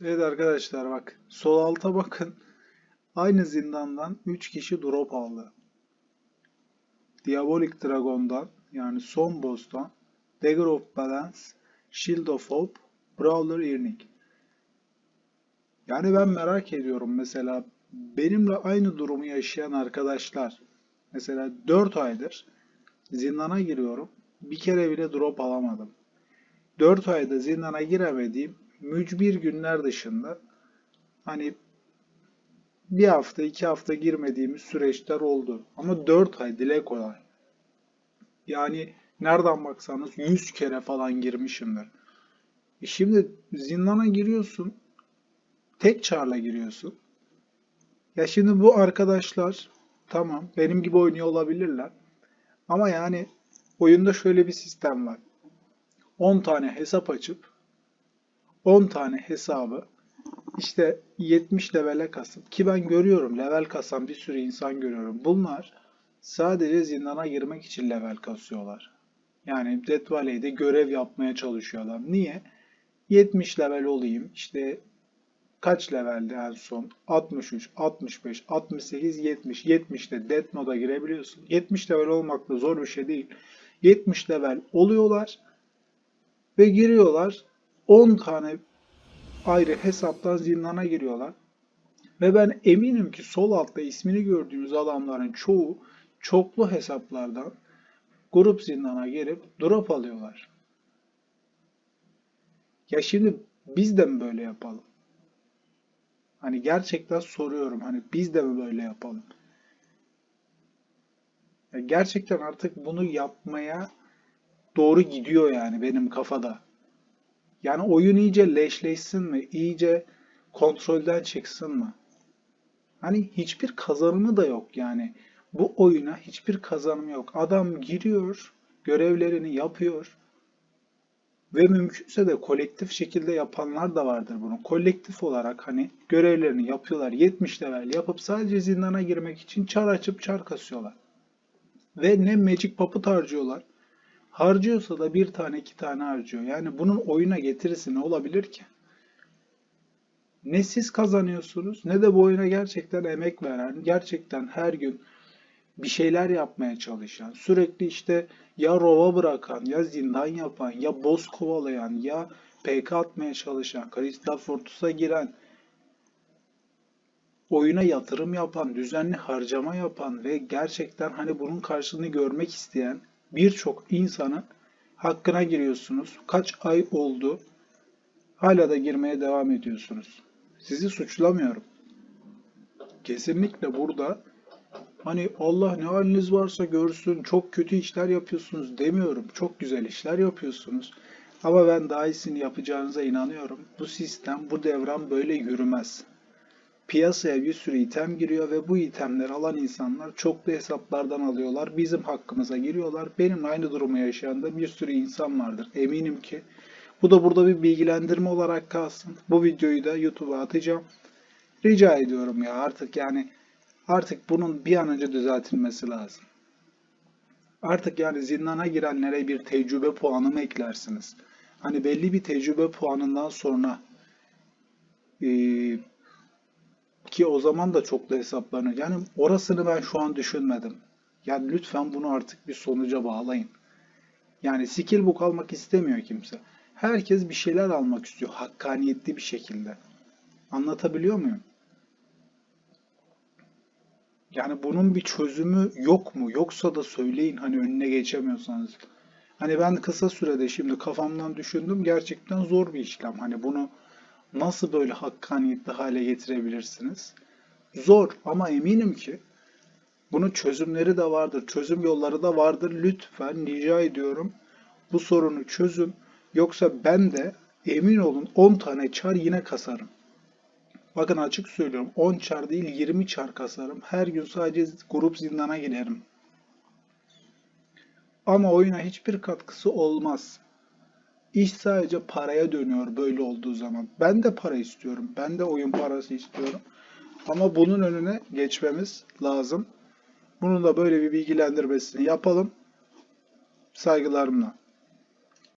Evet arkadaşlar bak sol alta bakın. Aynı zindandan 3 kişi drop aldı. Diabolic Dragon'dan yani son boss'tan Dagger of Balance, Shield of Hope, Brawler Earning. Yani ben merak ediyorum mesela benimle aynı durumu yaşayan arkadaşlar mesela 4 aydır zindana giriyorum. Bir kere bile drop alamadım. 4 ayda zindana giremediğim mücbir günler dışında hani bir hafta iki hafta girmediğimiz süreçler oldu. Ama 4 ay dile kolay. Yani nereden baksanız 100 kere falan girmişimdir. E şimdi zindana giriyorsun. Tek çarla giriyorsun. Ya şimdi bu arkadaşlar tamam benim gibi oynuyor olabilirler. Ama yani oyunda şöyle bir sistem var. 10 tane hesap açıp 10 tane hesabı işte 70 levele kasıp ki ben görüyorum level kasan bir sürü insan görüyorum. Bunlar sadece zindana girmek için level kasıyorlar. Yani Death Valley'de görev yapmaya çalışıyorlar. Niye? 70 level olayım. İşte kaç levelde en son? 63, 65, 68, 70. 70'te Death Mode'a girebiliyorsun. 70 level olmak da zor bir şey değil. 70 level oluyorlar ve giriyorlar. 10 tane ayrı hesaptan zindana giriyorlar. Ve ben eminim ki sol altta ismini gördüğümüz adamların çoğu çoklu hesaplardan grup zindana girip drop alıyorlar. Ya şimdi biz de mi böyle yapalım? Hani gerçekten soruyorum. Hani biz de mi böyle yapalım? Ya gerçekten artık bunu yapmaya doğru gidiyor yani benim kafada. Yani oyun iyice leşleşsin mi? İyice kontrolden çıksın mı? Hani hiçbir kazanımı da yok yani. Bu oyuna hiçbir kazanımı yok. Adam giriyor, görevlerini yapıyor ve mümkünse de kolektif şekilde yapanlar da vardır bunu. Kolektif olarak hani görevlerini yapıyorlar. 70 level yapıp sadece zindana girmek için çar açıp çar kasıyorlar. Ve ne Magic Puppet harcıyorlar. Harcıyorsa da bir tane iki tane harcıyor. Yani bunun oyuna getirisi ne olabilir ki? Ne siz kazanıyorsunuz ne de bu oyuna gerçekten emek veren, gerçekten her gün bir şeyler yapmaya çalışan, sürekli işte ya rova bırakan, ya zindan yapan, ya boss kovalayan, ya PK atmaya çalışan, Crystal Fortress'a giren, oyuna yatırım yapan, düzenli harcama yapan ve gerçekten hani bunun karşılığını görmek isteyen birçok insanın hakkına giriyorsunuz. Kaç ay oldu? Hala da girmeye devam ediyorsunuz. Sizi suçlamıyorum. Kesinlikle burada hani Allah ne haliniz varsa görsün, çok kötü işler yapıyorsunuz demiyorum. Çok güzel işler yapıyorsunuz. Ama ben daha iyisini yapacağınıza inanıyorum. Bu sistem, bu devran böyle yürümez. Piyasaya bir sürü item giriyor ve bu itemleri alan insanlar çoklu hesaplardan alıyorlar. Bizim hakkımıza giriyorlar. Benim aynı durumu yaşayan da bir sürü insan vardır. Eminim ki. Bu da burada bir bilgilendirme olarak kalsın. Bu videoyu da YouTube'a atacağım. Rica ediyorum ya artık yani artık bunun bir an önce düzeltilmesi lazım. Artık yani zindana girenlere bir tecrübe puanı mı eklersiniz? Hani belli bir tecrübe puanından sonra eee ki o zaman da çoklu hesaplanıyor. Yani orasını ben şu an düşünmedim. Yani lütfen bunu artık bir sonuca bağlayın. Yani skill book almak istemiyor kimse. Herkes bir şeyler almak istiyor hakkaniyetli bir şekilde. Anlatabiliyor muyum? Yani bunun bir çözümü yok mu? Yoksa da söyleyin hani önüne geçemiyorsanız. Hani ben kısa sürede şimdi kafamdan düşündüm gerçekten zor bir işlem. Hani bunu nasıl böyle hakkaniyetli hale getirebilirsiniz? Zor ama eminim ki bunun çözümleri de vardır, çözüm yolları da vardır. Lütfen rica ediyorum bu sorunu çözün. Yoksa ben de emin olun 10 tane çar yine kasarım. Bakın açık söylüyorum 10 çar değil 20 çar kasarım. Her gün sadece grup zindana giderim. Ama oyuna hiçbir katkısı olmaz. İş sadece paraya dönüyor böyle olduğu zaman. Ben de para istiyorum. Ben de oyun parası istiyorum. Ama bunun önüne geçmemiz lazım. Bunun da böyle bir bilgilendirmesini yapalım. Saygılarımla.